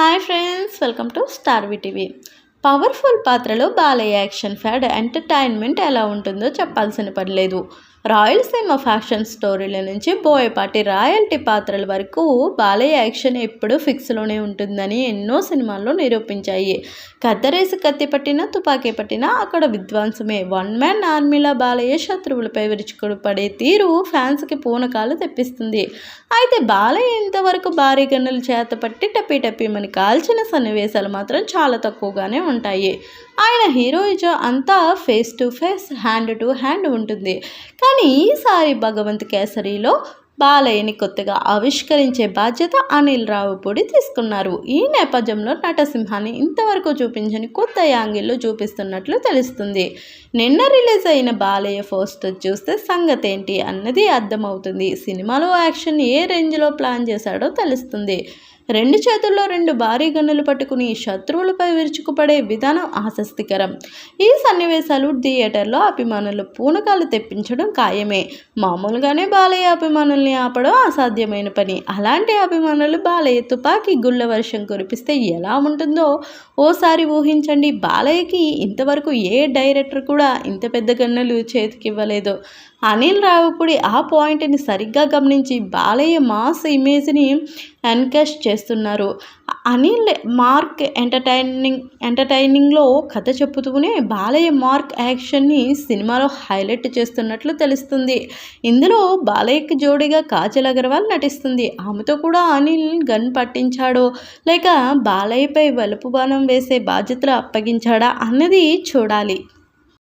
Hi friends welcome to star TV. Powerful పాత్రలో Balayya action ఫ్యాడ్ entertainment ఎలా ఉంటుందో చెప్పాల్సిన పని లేదు. రాయలసీమ ఫ్యాషన్ స్టోరీల నుంచి బోయపాటి రాయల్టీ పాత్రల వరకు బాలయ్య యాక్షన్ ఎప్పుడూ ఫిక్స్లోనే ఉంటుందని ఎన్నో సినిమాల్లో నిరూపించాయి. కత్తరేసి కత్తి పట్టినా తుపాకీ పట్టినా అక్కడ విధ్వంసమే. వన్ మ్యాన్ ఆర్మీలా బాలయ్య శత్రువులపై విరుచుకుడు పడే తీరు ఫ్యాన్స్కి పూనకాలు తెప్పిస్తుంది. అయితే బాలయ్య ఇంతవరకు భారీ గన్నులు చేత పట్టి టప్పి టప్పిమని కాల్చిన సన్నివేశాలు మాత్రం చాలా తక్కువగానే ఉంటాయి. ఆయన హీరోయిజం అంతా face to face hand to hand ఉంటుంది. కానీ ఈసారి భగవంత్ కేసరిలో బాలయ్యని కొత్తగా ఆవిష్కరించే బాధ్యత అనిల్ రావుపూడి తీసుకున్నారు. ఈ నేపథ్యంలో నటసింహాన్ని ఇంతవరకు చూపించని కొత్త యాంగిల్లో చూపిస్తున్నట్లు తెలుస్తుంది. నిన్న రిలీజ్ అయిన బాలయ్య పోస్టర్ చూస్తే సంగతి ఏంటి అన్నది అర్థమవుతుంది. సినిమాలో యాక్షన్ ఏ రేంజ్లో ప్లాన్ చేశాడో తెలుస్తుంది. రెండు చేతుల్లో రెండు భారీ గన్నులు పట్టుకుని శత్రువులపై విరుచుకుపడే విధానం ఆసక్తికరం. ఈ సన్నివేశాలు థియేటర్లో అభిమానులు పూనకాలు తెప్పించడం ఖాయమే. మామూలుగానే బాలయ్య అభిమానుల్ని ఆపడం అసాధ్యమైన పని. అలాంటి అభిమానులు బాలయ్య తుపాకీ గుళ్ళ వర్షం కురిపిస్తే ఎలా ఉంటుందో ఓసారి ఊహించండి. బాలయ్యకి ఇంతవరకు ఏ డైరెక్టర్ కూడా ఇంత పెద్ద గన్నులు చేతికివ్వలేదు. అనిల్ రావుపూడి ఆ పాయింట్ని సరిగ్గా గమనించి బాలయ్య మాస్ ఇమేజ్ని ఎన్కాష్ చేస్తున్నారు. అనిల్ మార్క్ ఎంటర్టైనింగ్ ఎంటర్టైనింగ్లో కథ చెప్పుతూనే బాలయ్య మార్క్ యాక్షన్ని సినిమాలో హైలైట్ చేస్తున్నట్లు తెలుస్తుంది. ఇందులో బాలయ్యకి జోడిగా కాజల్ అగర్వాల్ నటిస్తుంది. ఆమెతో కూడా అనిల్ గన్ పట్టించాడో. లేక బాలయ్యపై వలుపు బాణం వేసే బాధ్యతలు అప్పగించాడా అన్నది చూడాలి.